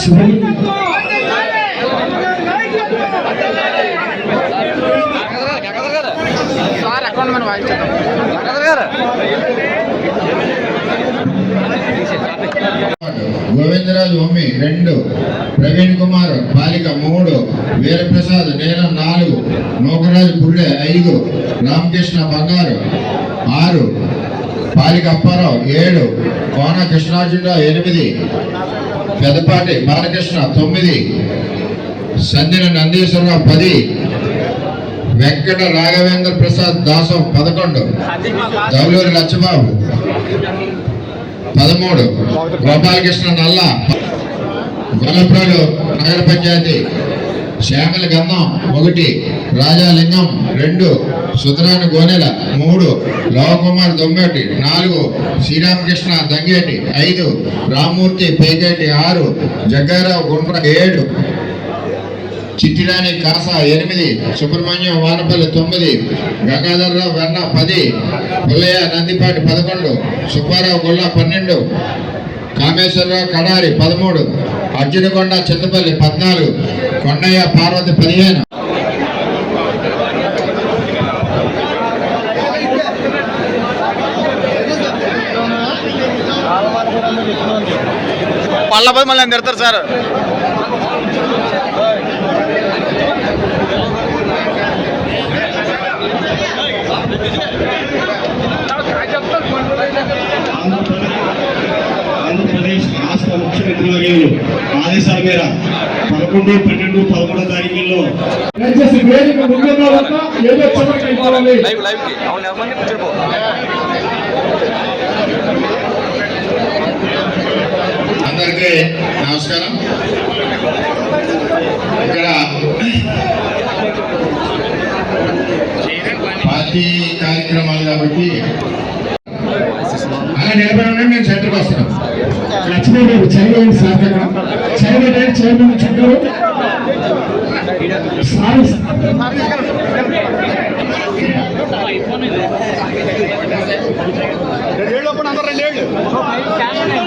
Sir Govindaraju ఉమ్మి రెండు. ప్రవీణ్ కుమార్ బాలిక మూడు. వీరప్రసాద్ నేల నాలుగు. నోకరాజు పుల్లె ఐదు. రామకృష్ణ బంగారు. ఆరు. బాలిక అప్పారావు ఏడు. కోన కృష్ణార్జునరావు ఎనిమిది. పెద్దపాటి బాలకృష్ణ తొమ్మిది సందిన నందీశ్వరరావు పది వెంకట రాఘవేంద్ర ప్రసాద్ దాసం పదకొండు దౌలూరి లచ్చబాబు పదమూడు గోపాలకృష్ణ నల్ల గొల్లప్రాడు నగర పంచాయతీ శ్యామల గంధం ఒకటి రాజాలింగం రెండు సుధరాని గోనెల మూడు లోవకుమార్ దొంగటి నాలుగు శ్రీరామకృష్ణ దంగేటి ఐదు రామ్మూర్తి పేగేటి ఆరు జగ్గారావు గుండ్ర ఏడు చిట్టిరాణి కాస ఎనిమిది సుబ్రహ్మణ్యం వానపల్లి తొమ్మిది గంగాధరరావు వెన్న పది పుల్లయ్య నందిపాటి పదకొండు సుబ్బారావు గుల్ల పన్నెండు కామేశ్వరరావు కడారి పదమూడు అర్జునకొండ చింతపల్లి పద్నాలుగు కొండయ్య పార్వతి పదిహేను. పళ్ళ పోయి మళ్ళీ తిడతారు సార్. ఆంధ్రప్రదేశ్ రాష్ట్ర ముఖ్యమంత్రి వర్యులు ఆదేశాల మేర పదకొండు పన్నెండు పదమూడో తారీఖుల్లో దయచేసి వేదిక ముందున్న వద్ద ఏదో చివరికి అందరికీ నమస్కారం. ఇక్కడ పార్టీ కార్యక్రమాలు కాబట్టి అలా నిలబడి మేము నేను సెంటర్కి వస్తున్నాను లక్ష్మీబాబు చైర్మన్ సార్ దగ్గర చైర్మన్ చైర్మన్ చుట్టూ సారీ.